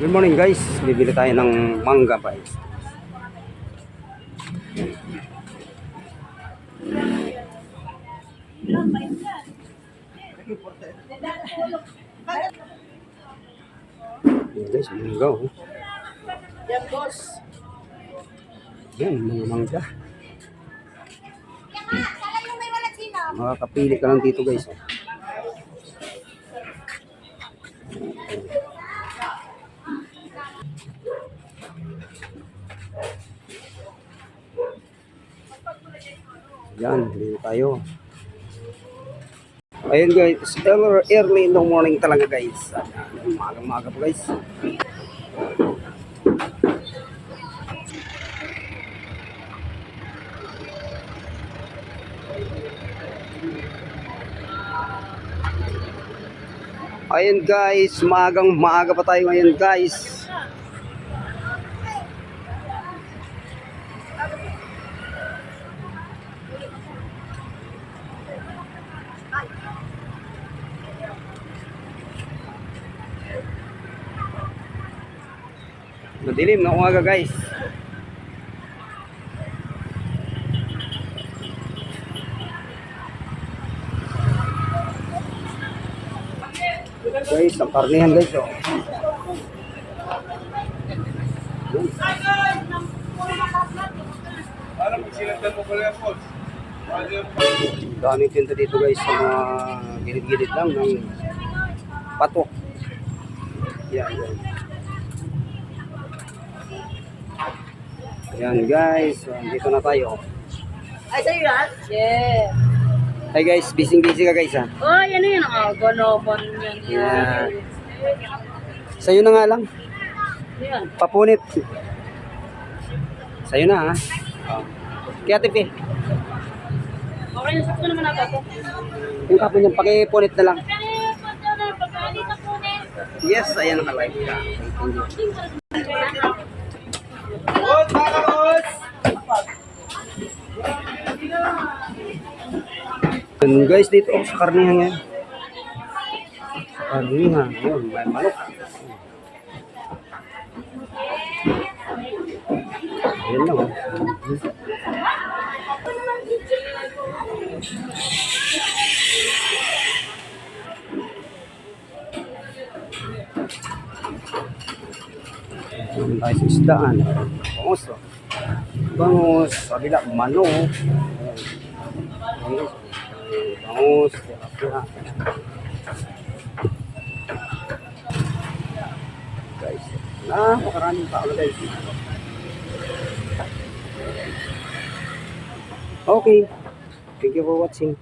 Good morning guys, bibili tayo ng mangga guys. Yan guys, mangga oh. Yan, boss. Yan, mga mangga. Makakapili ka lang dito guys. Oh. Yan, dito tayo. Ayun guys, early, in the morning talaga guys. Maga-maga pa guys. Ayun guys, magang maaga pa tayo ngayon guys. Madilim na umaga guys. Guys, ang karnihan guys oh. Daming tinta dito guys sa mga gilid-gilid lang ng patok. Yan, yan. Yan guys, so, dito na tayo. Ay, sa'yo yan? Yeah. Hi guys, busy-busy ka guys ha. Oh, yan yun. Ah, ganoban yan. Yan. Sa'yo na nga lang, Yan. papunit. Sa'yo na ha. Oh. Kaya tipi, Okay, nasakto naman ako. yung kapo niyan, pakipunit na lang. Na, na. Yes, ayan naka-live ka. Thank you. Yun guys, dito oh, sa karnihan yan. Sa karnihan, yun, may manok. Ayan lang oh. Doon tayo sa isdaan. Bangus oh. Bangus, kabila, mano. oh. Ayan. Bangus, tilapia. Guys, napakaraming tao na guys. Okay. Thank you for watching.